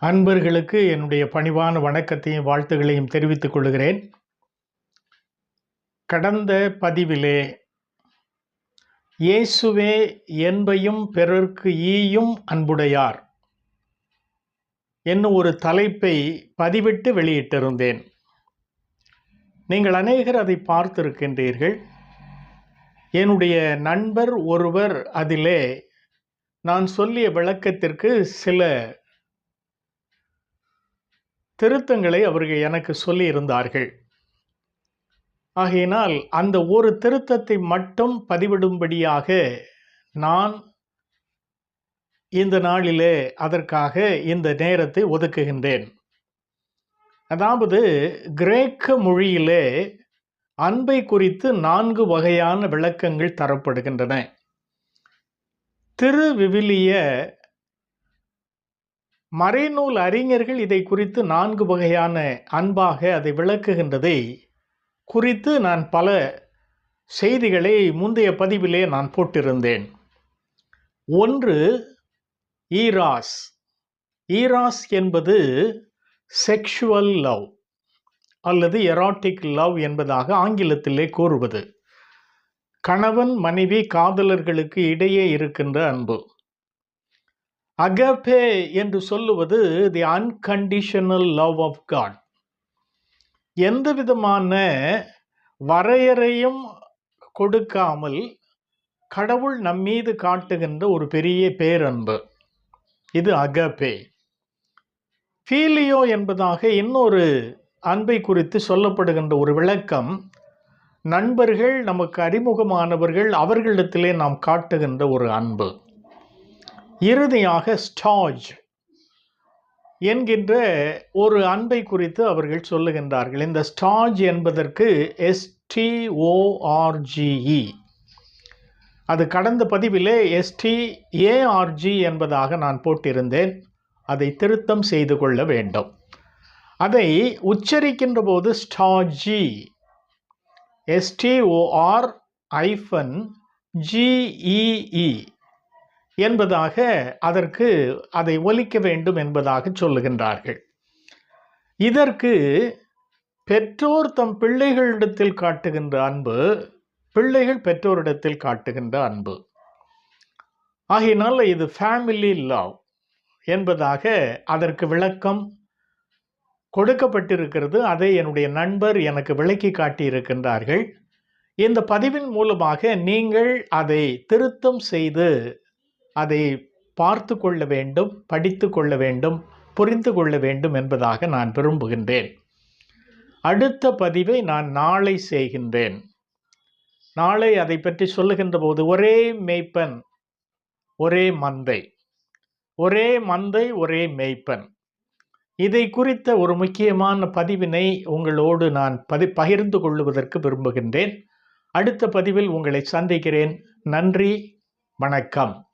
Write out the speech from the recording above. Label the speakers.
Speaker 1: அன்பர்களுக்கு என்னுடைய பணிவான வணக்கத்தையும் வாழ்த்துகளையும் தெரிவித்துக் கொள்கிறேன். கடந்த பதிவிலே இயேசுவே என்பையும் பிறர்க்கு ஈயும் அன்புடையார் என்னும் ஒரு தலைப்பை பதிவிட்டு வெளியிட்டிருந்தேன். நீங்கள் அநேகர் அதை பார்த்திருக்கின்றீர்கள். என்னுடைய நண்பர் ஒருவர் அதிலே நான் சொல்லிய விளக்கத்திற்கு சில திருத்தங்களை அவர்கள் எனக்கு சொல்லியிருந்தார்கள். ஆகையினால் அந்த ஒரு திருத்தத்தை மட்டும் பதிவிடும்படியாக நான் இந்த நாளிலே அதற்காக இந்த நேரத்தை ஒதுக்குகின்றேன். அதாவது கிரேக்க மொழியிலே அன்பை குறித்து நான்கு வகையான விளக்கங்கள் தரப்படுகின்றன. திரு விவிலிய மறைநூல் அறிஞர்கள் இதை குறித்து நான்கு வகையான அன்பாக அதை விளக்குகின்றதை குறித்து நான் பல செய்திகளை முந்தைய பதிவிலே நான் போட்டிருந்தேன். ஒன்று ஈராஸ். ஈராஸ் என்பது செக்ஷுவல் லவ் அல்லது எராட்டிக் லவ் என்பதாக ஆங்கிலத்திலே கூறுவது. கணவன் மனைவி காதலர்களுக்கு இடையே இருக்கின்ற அன்பு. அகபே என்று சொல்லுவது the unconditional love of God எந்த விதமான வரையறையும் கொடுக்காமல் கடவுள் நம்மீது காட்டுகின்ற ஒரு பெரிய பேரன்பு. இது அகபே ஃபீலியோ என்பதாக இன்னொரு அன்பை குறித்து சொல்லப்படுகின்ற ஒரு விளக்கம் நண்பர்கள் நமக்கு அறிமுகமானவர்கள் அவர்களிடத்திலே நாம் காட்டுகின்ற ஒரு அன்பு. இறுதியாக ஸ்டாஜ் என்கின்ற ஒரு அன்பை குறித்து அவர்கள் சொல்லுகின்றார்கள். இந்த ஸ்டாஜ் என்பதற்கு எஸ்டிஓஆர்ஜிஇ அது கடந்த பதிவிலே எஸ்டிஏஆர்ஜி என்பதாக நான் போட்டிருந்தேன். அதை திருத்தம் செய்து கொள்ள வேண்டும். அதை உச்சரிக்கின்ற போது ஸ்டாஜி எஸ்டிஓஆர் ஐஃபன் ஜிஇஇ என்பதாக அதற்கு அதை ஒலிக்க வேண்டும் என்பதாக சொல்லுகின்றார்கள். இதற்கு பெற்றோர் தம் பிள்ளைகளிடத்தில் காட்டுகின்ற அன்பு பிள்ளைகள் பெற்றோரிடத்தில் காட்டுகின்ற அன்பு. ஆகையினால் இது ஃபேமிலி லவ் என்பதாக அதற்கு விளக்கம் கொடுக்கப்பட்டிருக்கிறது. அதை என்னுடைய நண்பர் எனக்கு விளக்கி காட்டியிருக்கின்றார்கள். இந்த பதிவின் மூலமாக நீங்கள் அதை திருத்தம் செய்து அதை பார்த்து கொள்ள வேண்டும் படித்து கொள்ள வேண்டும் புரிந்து கொள்ள வேண்டும் என்பதாக நான் விரும்புகின்றேன். அடுத்த பதிவை நான் நாளை செய்கின்றேன். நாளை அதை பற்றி சொல்லுகின்ற போது ஒரே மேய்ப்பன் ஒரே மந்தை. ஒரே மந்தை ஒரே மேய்ப்பன். இதை குறித்த ஒரு முக்கியமான பதிவினை உங்களோடு நான் பதி பகிர்ந்து கொள்ளுவதற்கு விரும்புகின்றேன். அடுத்த பதிவில் உங்களை சந்திக்கிறேன். நன்றி வணக்கம்.